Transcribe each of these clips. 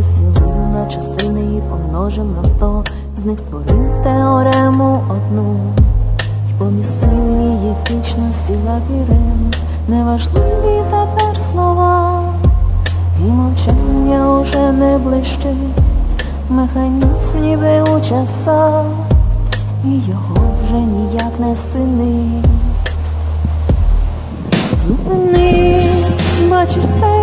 Розділив на частини і помножив на сто, з них створив теорему одну, й помістив її в вічності лабіринт. Неважливі тепер слова, і мовчання уже не блищить, механізм ніби у часах, і його вже ніяк не спинить. Зупинись, бачиш цей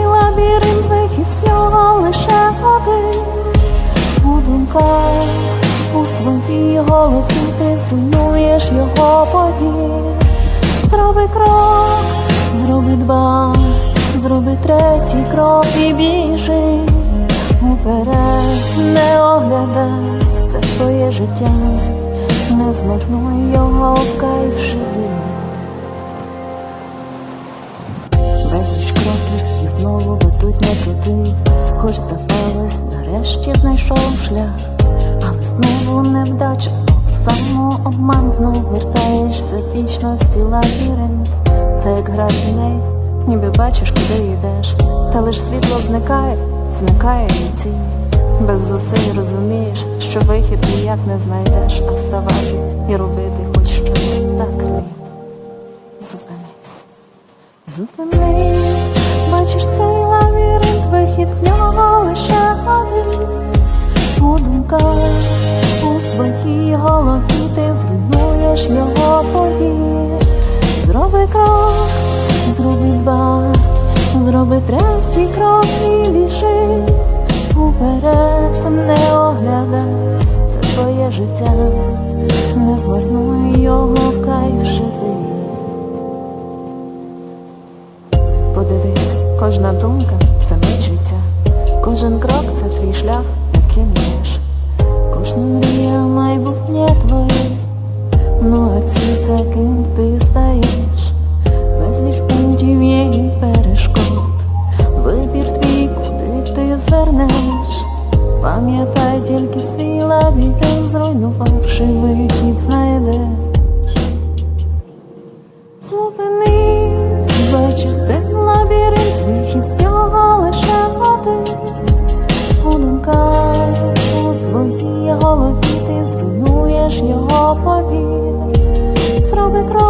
зроби два, зроби третій крок і біжи. Уперед не оглядайся, це твоє життя, не змарнуй його в кайф. Безліч кроків і знову ведуть не туди, хоч здавалось, нарешті знайшов шлях, але знову невдача, знову самообман, знову вертаєшся в вічності лабіринт. Це як гра тіней, ніби бачиш, куди йдеш, та лиш світло зникає, зникає і тінь. Без зусиль розумієш, що вихід ніяк не знайдеш, а вставати і робити хоч щось так літ. Зупинись. Зупинись, бачиш цей лабіринт, вихід з нього лише один. У думках у своїй голові ти зруйнуєш його. Зроби крок, зроби два, зроби третій крок і біжи. Уперед не оглядайся, це твоє життя, не змарнуй його в кайф живий. Подивись, кожна думка це мить життя, кожен крок це твій шлях, яким йдеш. Кожна мрія зруйнувавши, вихід знайдеш, зупинись, бачиш це лабіринт, вихід з нього лише один у думках у своїй голові ти зруйнуєш його повір, зроби кров.